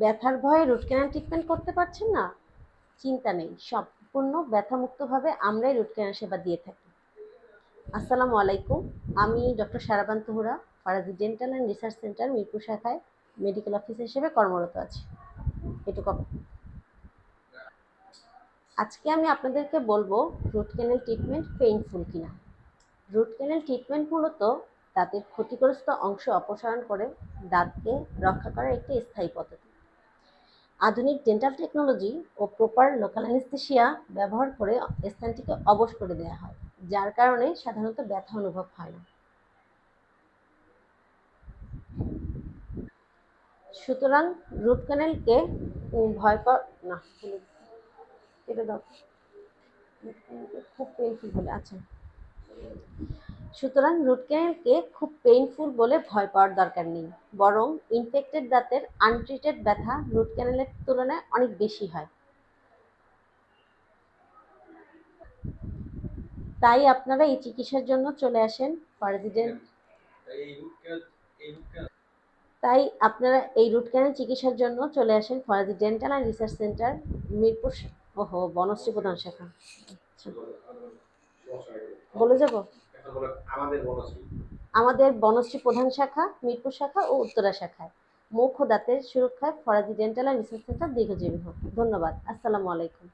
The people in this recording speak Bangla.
ব্যথার ভয়ে রুট ক্যানাল ট্রিটমেন্ট করতে পারছেন না? চিন্তা নেই, সম্পূর্ণ ব্যথামুক্তভাবে আমরাই রুট ক্যানাল সেবা দিয়ে থাকি। আসসালামু আলাইকুম, আমি doctor Saraban Tohra, Faraji dental and research centre, Mirpur শাখায় মেডিকেল অফিসার হিসেবে কর্মরত আছি। এটুকু আজকে আমি আপনাদেরকে বলব রুট ক্যানেল ট্রিটমেন্ট পেইনফুল কিনা। রুট ক্যানেল ট্রিটমেন্ট মূলত দাঁতের ক্ষতিগ্রস্ত অংশ অপসারণ করে, দাঁতকে রক্ষা করার একটি স্থায়ী পদ্ধতি। আধুনিক ডেন্টাল টেকনোলজি ও প্রপার লোকাল অ্যানেস্থেশিয়া ব্যবহার করে স্থানটিকে অবশ করে দেওয়া হয়, যার কারণে সাধারণত ব্যথা অনুভব হয় না। সুতরাং রুট ক্যানেলকে ভয় পাওয়া না কেটে দাও। খুব পেইনফুল বলে আচ্ছা। সুতরাং রুট ক্যানেলকে খুব পেইনফুল বলে ভয় পাওয়ার দরকার নেই। বরং ইনফেক্টেড দাঁতের আনট্রিটেড ব্যথা রুট ক্যানেলের তুলনায় অনেক বেশি হয়। তাই আপনারা এই চিকিৎসার জন্য চলে আসেন ফরেজিডেন্ট তাই আপনারা এই রুট ক্যানেল চিকিৎসার জন্য চলে আসেন Faraji dental and research centre Mirpur ওহো বনশ্রী প্রধান শাখা। বলে যাব? আমাদের বনশ্রী। প্রধান শাখা মিরপুর শাখা ও উত্তরা শাখায়। মুখ ও দাঁতের সুরক্ষায় Faraji dental and research centre দীর্ঘজীবী হোক। ধন্যবাদ। আসসালামু আলাইকুম।